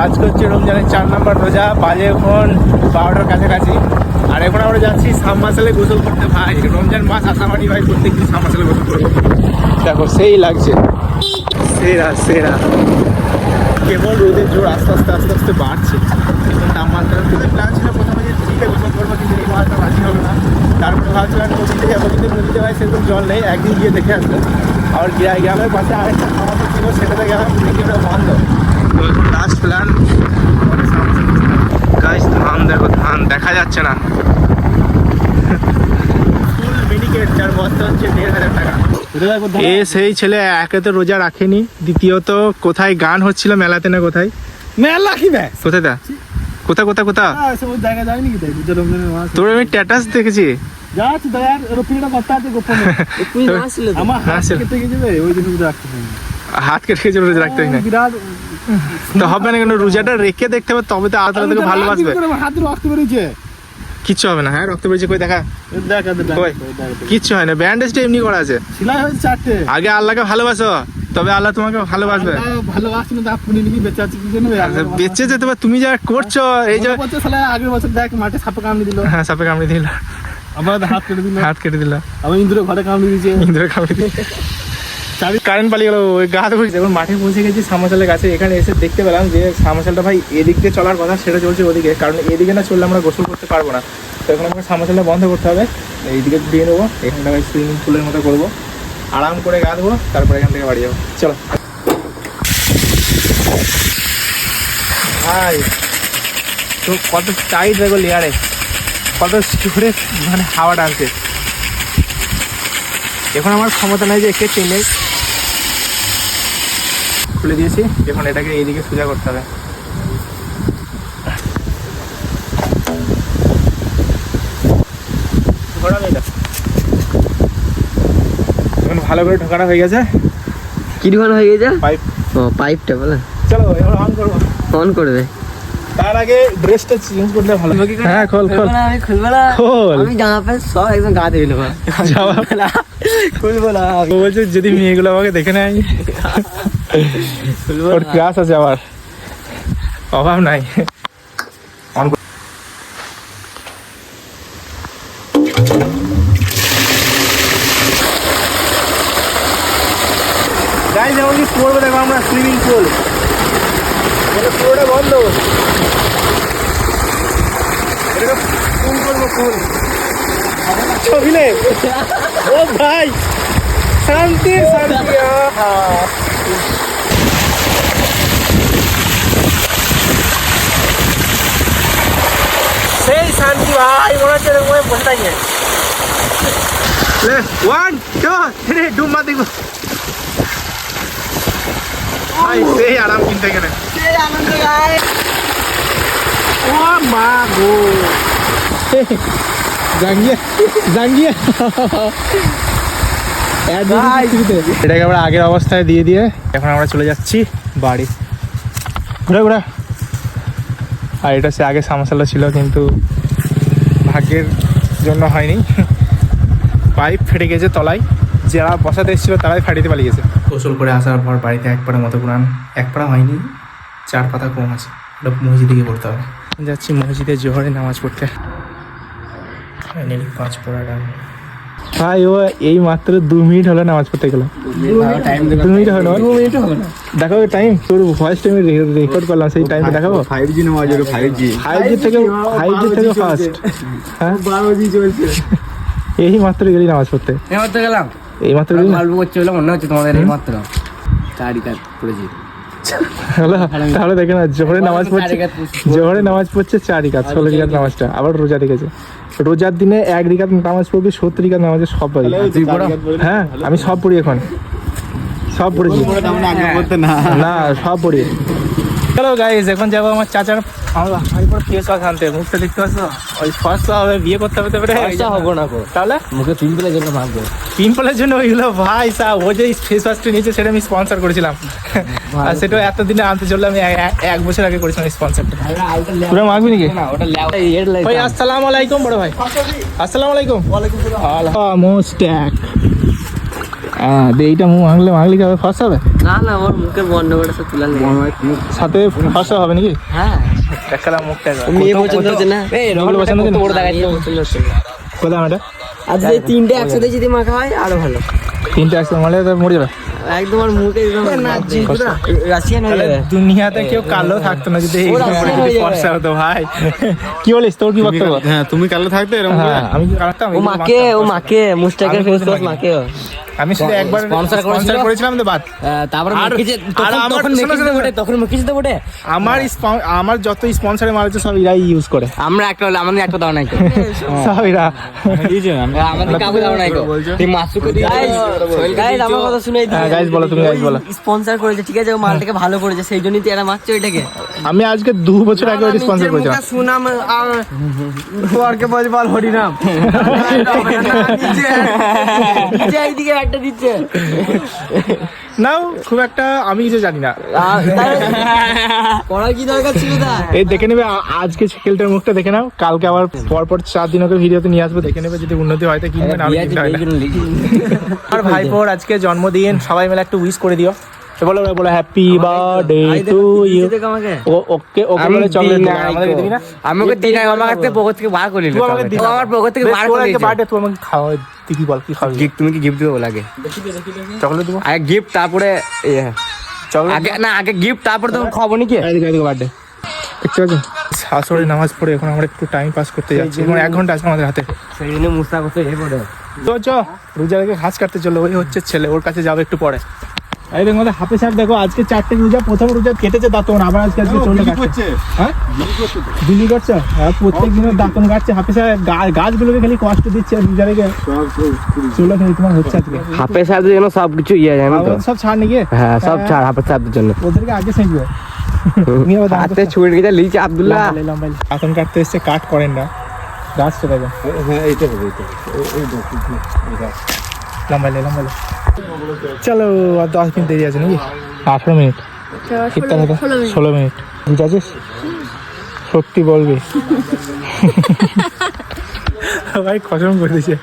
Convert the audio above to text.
আজকে হচ্ছে রমজানের চার নম্বর রোজা, বাজে এখন বারোটার কাছাকাছি। আর এখন আমরা যাচ্ছি সাবমার্সেলে গোসল করতে। ভাই, রমজান মাস আসামানি ভাই, প্রত্যেক দিন সাবমার্সেলে গোসল করব। দেখো, সেই লাগছে। সেরা সেরা। কেবল রোদের জোর আস্তে আস্তে আস্তে আস্তে বাড়ছে। এখন তাপমাত্রা খুবই প্ল্যান ছিল প্রথমে যে নদীতে গোসল করব, কিন্তু এই মাসটা রাজি হবে না। তারপরে ভাবছিলাম, নদীতে যাব, কিন্তু নদীতে ভাই সেরকম জল নেই। একদিন গিয়ে দেখে আসব। আর গ্রা- গ্রামের পাশে আরেকটা খামার ছিল সেটাতে গেলাম বন্ধ। প্ল্যান গাছ ধান দেখো ধান দেখা যাচ্ছে না। এ সেই ছেলে একে তো রোজা রাখেনি। দ্বিতীয়ত কোথায় গান হচ্ছিল মেলাতে না কোথায়? মেলা কি কোথায় দা কোথা কোথা কোথা তোর আমি স্ট্যাটাস দেখেছি। হাত। কেটে গেছে রে, ওই জন্য রাখতে হাত কেটে গেছে রোজা রাখতে হয় না। বিরাট তো হবে না কেন? রোজাটা রেখে দেখতে হবে তবে তো আলাদা আলাদা ভালোবাসবে। হাত রক্ত বেরিয়েছে কিচ্ছু হবে না হ্যাঁ? রক্ত বেরিয়েছে কই দেখা? কই? কিচ্ছু হয় না ব্যান্ডেজটা এমনি করা আছে। সিলাই হয়েছে চারটে। আগে আল্লাহকে ভালোবাসো তবে আল্লাহ তোমাকে ভালোবাসবে। বেঁচে আচ্ছা, বেঁচে যেতে পারে তুমি যা করছ এই যে আগের বছর দেখ মাঠে সাপে কামড়ে দিল। হ্যাঁ সাপে কামড়ে দিল। আবার হাত কেটে দিল। হাত কেটে দিল। আবার ইন্দ্র ঘরে কামড়ে দিয়েছে। ইন্দ্র কামড়ে দিল। চাবি কারেন্ট পালিয়ে গেল, ওই গা ধরে যখন মাঠে পৌঁছে গেছি সামাশালের কাছে। এখানে এসে দেখতে পেলাম যে সামাশালটা ভাই এদিক দিয়ে চলার কথা, সেটা চলছে ওদিকে। কারণ এদিকে না চললে আমরা গোসল করতে পারব না। তো এখন আমাকে সামাশালটা বন্ধ করতে হবে। এইদিকে দিয়ে নেব। এখানটা ভাই সুইমিং পুলের মতো করব। আরাম করে গা দেবো তারপরে এখান থেকে বাড়ি যাব। চলো। ভাই, তো কত টাইট দেখো লেয়ারে কত জোরে মানে হাওয়া টানছে। এখন আমার ক্ষমতা নাই যে একে টেনে খুলে দিয়েছি এখন এটাকে এইদিকে সোজা করতে হবে। এখন ভালো করে ঢোকানো হয়ে গেছে। কি ঢোকানো হয়ে গেছে? পাইপ। ও পাইপটা বলে। চলো এবার অন করব। অন করবে তার আগে ড্রেসটা চেঞ্জ করলে ভালো হ্যাঁ। খোল খোল। আমি খুলবো না। খোল। আমি জামা প্যান্ট সব একদম গা দিয়ে নেব। যাওয়া খুলবো না। বলছে যদি মেয়েগুলো আমাকে দেখে নেয়। ওর ক্লাস আছে আবার অভাব নাই। গাইজ এখন কি করব দেখো আমরা সুইমিং পুল এটা পুরোটা বন্ধ। পুল করব পুল ছবিলে ও ভাই, শান্তি শান্তি, আহা। সেই শান্তি ভাই মনে হচ্ছে এরকম ভাবে বসে থাকে ওয়ান টু থ্রি ডুব মা দেখব ভাই সেই আরাম কিনতে এখানে ও মা গো জাঙ্গিয়া জাঙ্গিয়া এটাকে আমরা আগের অবস্থায় দিয়ে দিয়ে এখন আমরা চলে যাচ্ছি বাড়ি। ঘুরে ঘুরে। আর এটা সে আগে সামসালা ছিল কিন্তু ভাগ্যের জন্য হয়নি। পাইপ ফেটে গেছে তলায়। যারা বসাতে এসেছিল তারাই ফাটিতে পালিয়ে গেছে। গোসল করে আসার পর বাড়িতে এক পাড়া মতো কোরআন এক পাড়া হয়নি চার পাতা কম আছে। ওটা মসজিদে গিয়ে পড়তে হবে। যাচ্ছি মসজিদে জোহরে নামাজ পড়তে। ফাইনালি পাঁচ পড়া ডান ভাই ও এই মাত্র দু মিনিট হলো নামাজ পড়তে গেল দু মিনিট হলো? দেখো টাইম তোর ভয়েস টাইম রেকর্ড করলাম সেই টাইমটা দেখাবো ফাইভ জি যাবে ফাইভ জি ফাইভ জি থেকে ফাইভ জি থেকে ফার্স্ট হ্যাঁ? বারো জি চলছে। এই মাত্র গেলি নামাজ পড়তে। এবার তো গেলাম? এই মাত্র গেলি? গল্প করছে বলে মনে হচ্ছে তোমাদের এই মাত্র। চারি কাজ পড়েছি। তাহলে দেখে না জোহরে নামাজ পড়ছে জোহরে নামাজ পড়ছে চার রিকাত ষোলো রিকাত নামাজটা আবার রোজা রেখেছে। রোজার দিনে এক রিকাত নামাজ পড়বি সত্তর রিকাত নামাজের সব পারি হ্যাঁ আমি সব পড়ি এখন। সব পড়েছি। না। না সব পড়ি। চলো গাইজ এখন যাব আমার চাচার আমার ভাই পর ফেস ওয়াশ আনতে মুখটা দেখতে পাচ্ছ? ওই ফার্স্ট হবে বিয়ে করতে হবে তারপরে হব না গো। তাহলে? মুখে পিম্পলের জন্য ওইগুলো ভাই সা ও যে ফেস ওয়াশটা নিয়েছে সেটা আমি স্পন্সর করেছিলাম। আর সেটা এতদিনে আনতে চললে আমি এক- এক- এক বছর আগে করেছিলাম স্পন্সরটা পুরো মাগবি নাকি? ভাই আসসালামু আলাইকুম বড় ভাই। আসসালামু আলাইকুম। হ্যাঁ দিয়ে এইটা মুখ কি হবে? হবে? না না আমার মুখের বন্ধ করে সাথে হবে নাকি? হ্যাঁ। দেখালাম মুখটা মেয়ে পছন্দ হচ্ছে না এগুলো পছন্দ হচ্ছে না? বড় দেখাচ্ছে পছন্দ হচ্ছে না কোথায় আমাটা আর যদি তিনটে একসাথে যদি মাখা হয় আরও ভালো তিনটে আসতে মারলে তো মরে যাবে একদম আর মুখে একদম রাশিয়ান হয়ে যাবে দুনিয়াতে কেউ কালো থাকতো না যদি এই। ফর্সা হতো ভাই কি বলিস তোর কি বক্তব্য হ্যাঁ তুমি কালো থাকতে এরকম হ্যাঁ আমি কি কালো থাকতাম? ও মাকে ও মাকে মুস্তাকের ফেস মাকে। আমি শুধু একবার করেছিল? করেছিলাম তো বাদ তারপরে আর- আর তখন শোনো, বটে তখন মেখেছে তো বটে? আমার আমার যত স্পন্সরে সব ইউজ করে। আমরা একটা হলে আমাদের একটা দাও নাই তো। সব এরা। আমাদের কাউকে দাও নাই তো। তুই মাসুকে দিয়ে গাইস আমার কথা শুনে হ্যাঁ, guys বলো, তুমি guys বলো। স্পন্সর করেছে ঠিক আছে ও মালটাকে ভালো করেছে সেই জন্যই তো এরা মারছে ওইটাকে। আমি আজকে দু বছর আগে ওই স্পন্সর করেছিলাম। সুনাম পরকে বল বল হরিনাম। দিচ্ছে এইদিকে একটা দিচ্ছে। নাও খুব একটা আমি কিছু জানি না। পড়ার কি দরকার ছিল এই দেখে নেবে আজকে ছেলেটার মুখটা দেখে নাও কালকে আবার পর পর চার দিন ওকে ভিডিওতে নিয়ে আসব দেখে নেবে যদি উন্নতি হয় তো কিনবে না। আর ভাইপোর আজকে জন্মদিন সবাই মিলে একটু উইশ করে দিও। বলো বলো happy birthday to you okay okay বলে চকলেট আমাকে দিবি না? দিন আমার কাছে পকেট থেকে বার করে আমাকে আমার পকেট থেকে বার করে বার্থডে তুই আমাকে খাওয়া বল কি খাবি? গিফট তুমি কি গিফট দেবো লাগে চকলেট দেবো? আগে গিফট তারপরে চকলেট আগে না আগে গিফট তারপরে খাব নাকি? এদিকে এদিকে বার্থডে দেখতে পাচ্ছ? শাশুড়ি নামাজ পড়ে এখন আমরা একটু টাইম পাস করতে যাচ্ছি। এখন এক ঘণ্টা আছে আমাদের হাতে। সেই জন্য মুস্তা করতে এ পড়ে তো চ রোজা রেখে ঘাস কাটতে চলো ওই হচ্ছে ছেলে ওর কাছে যাবে একটু পরে। এই দেখো আমাদের হাফে সাহেব দেখো আজকে চারটে রোজা প্রথম রোজা কেটেছে দাঁতন আবার আজকে আজকে চলে কাটছে। হ্যাঁ? বিলি করছ হ্যাঁ প্রত্যেক দিনের দাঁতন কাটছে হাফে সাহেব গাছগুলোকে খালি কষ্ট দিচ্ছে রোজা রেখে। চলো খালি তোমার হচ্ছে আজকে। হাফের সাথে যেন সব কিছু ইয়ে জানো তো? সব ছাড় নাকি? হ্যাঁ সব ছাড় হাফের সাথের জন্য। ওদেরকে আগে সেঁকবে হাতে ছুটে গেছে লিচে আব্দুল্লাহ। দাঁতন কাটতে এসছে কাট করেন না। গাছটা দেখো হ্যাঁ এইটা হবে এইটা লম্বাইলে লম্বাইলে। চলো আর দশ মিনিট দেরি আছে নাকি? আঠারো মিনিট। ইফতার হতে ষোলো মিনিট। বুঝতে আছিস সত্যি বলবি। ভাই কসম করে দিছে